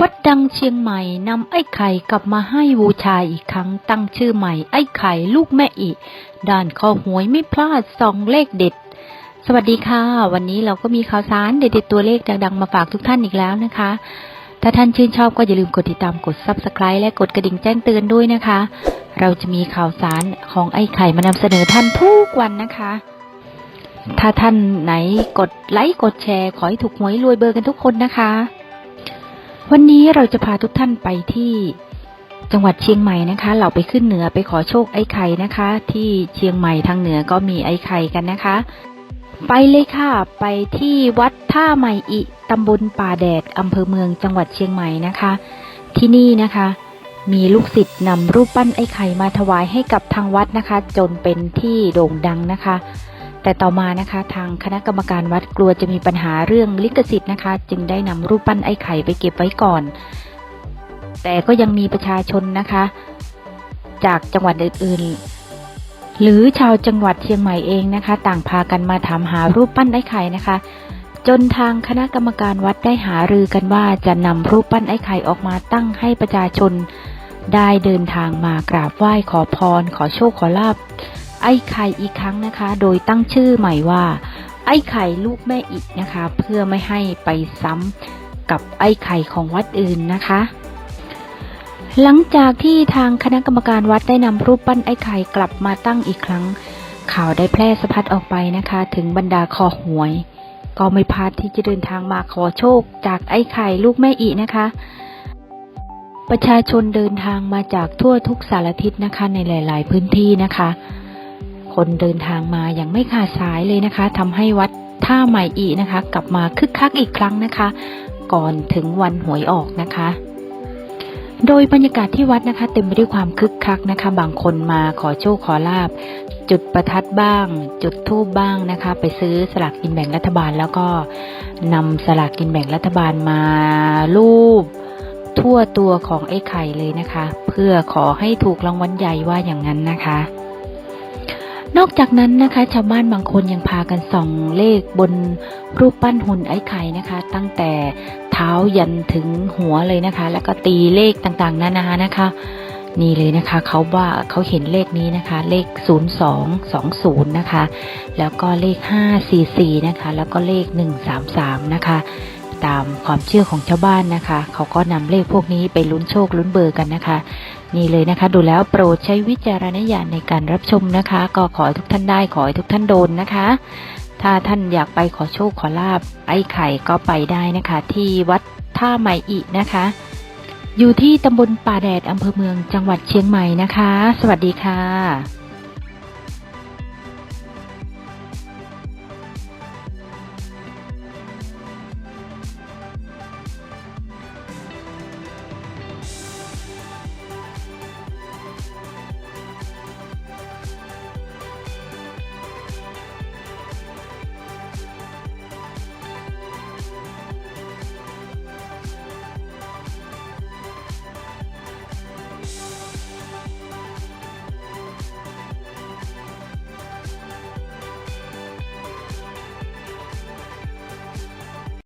วัดดังเชียงใหม่นำไอ้ไข่กลับมาให้บูชาอีกครั้งตั้งชื่อใหม่ไอ้ไข่ลูกแม่อิด้านข้อหวยไม่พลาดสองเลขเด็ด สวัสดีค่ะ วันนี้เราก็มีข่าวสารเด็ดๆตัวเลขดังๆมาฝากทุกท่านอีกแล้วนะคะ ถ้าท่านชื่นชอบก็อย่าลืมกดติดตามกด subscribe และกดกระดิ่งแจ้งเตือนด้วยนะคะ เราจะมีข่าวสารของไอ้ไข่มานำเสนอท่านทุกวันนะคะ ถ้าท่านไหนกดไลค์กดแชร์ขอให้ถูกหวยรวยเบอร์กันทุกคนนะคะ วันนี้เราจะพาทุกท่านไปที่จังหวัดเชียงใหม่นะคะ เราไปขึ้นเหนือไปขอโชคไอ้ไข่นะคะ ที่เชียงใหม่ทางเหนือก็มีไอ้ไข่กันนะคะ ไปเลยค่ะ ไปที่วัดท่าใหม่อิตำบลป่าแดดอำเภอเมืองจังหวัดเชียงใหม่นะคะ ที่นี่นะคะ มีลูกศิษย์นำรูปปั้นไอ้ไข่มาถวายให้กับทางวัดนะคะ จนเป็นที่โด่งดังนะคะ แต่ต่อมานะคะทางคณะกรรมการวัดกลัวจะมีปัญหาเรื่องลิขสิทธิ์นะคะ จึงได้นำรูปปั้นไอ้ไข่ไปเก็บไว้ก่อน แต่ก็ยังมีประชาชนนะคะ จากจังหวัดอื่นๆ หรือชาวจังหวัดเชียงใหม่เองนะคะ ต่างพากันมาถามหารูปปั้นไอ้ไข่นะคะ จนทางคณะกรรมการวัดได้หารือกันว่าจะนำรูปปั้นไอ้ไข่ออกมาตั้งให้ประชาชน ได้เดินทางมากราบไหว้ขอพร ขอโชคขอลาบ ไอ้ไข่อีกครั้งนะคะ โดยตั้งชื่อใหม่ว่า ไอ้ไข่ลูกแม่อินะคะ เพื่อไม่ให้ไปซ้ำกับไอ้ไข่ของวัดอื่นนะคะ หลังจากที่ทางคณะกรรมการวัดได้นำรูปปั้นไอ้ไข่กลับมาตั้งอีกครั้ง ข่าวได้แพร่สะพัดออกไปนะคะ ถึงบรรดาคอหวย ก็ไม่พลาดที่จะเดินทางมาขอโชคจากไอ้ไข่ลูกแม่อินะคะประชาชนเดินทางมาจากทั่วทุกสารทิศนะคะในหลาย ๆ พื้นที่นะคะ คนเดินทางมาอย่างไม่ขาดสายเลยนะคะทำให้วัดท่าใหม่อีนะคะ กลับมาคึกคักอีกครั้งนะคะ ก่อนถึงวันหวยออกนะคะ โดยบรรยากาศที่วัดนะคะ เต็มไปด้วยความคึกคักนะคะ บางคนมาขอโชคขอลาบ จุดประทัดบ้าง จุดทูบบ้างนะคะ ไปซื้อสลากกินแบ่งรัฐบาล แล้วก็นำสลากกินแบ่งรัฐบาลมาลูบทั่วตัวของไอ้ไข่เลยนะคะ เพื่อขอให้ถูกรางวัลใหญ่ว่าอย่างนั้นนะคะ นอกจากนั้นนะคะ ชาวบ้านบางคนยังพากันส่องเลขบนรูปปั้นหุ่นไอ้ไข่นะคะ ตั้งแต่เท้ายันถึงหัวเลยนะคะ แล้วก็ตีเลขต่างๆนานานะคะ นี่เลยนะคะเขาว่าเขาเห็นเลขนี้นะคะ เลข 0220 นะคะ แล้วก็เลข 544 นะคะ แล้วก็เลข 133 นะคะ ตามความเชื่อของชาวบ้านนะคะ เขาก็นำเลขพวกนี้ไปลุ้นโชคลุ้นเบอร์กันนะคะ นี่เลยนะคะ ดูแล้วโปรดใช้วิจารณญาณในการรับชมนะคะ ก็ขอให้ทุกท่านได้ขอให้ทุกท่านโดนนะคะ ถ้าท่านอยากไปขอโชคขอลาบไอ้ไข่ก็ไปได้นะคะ ที่วัดท่าใหม่อินะคะ อยู่ที่ตำบลป่าแดดอำเภอเมืองจังหวัดเชียงใหม่นะคะ สวัสดีค่ะ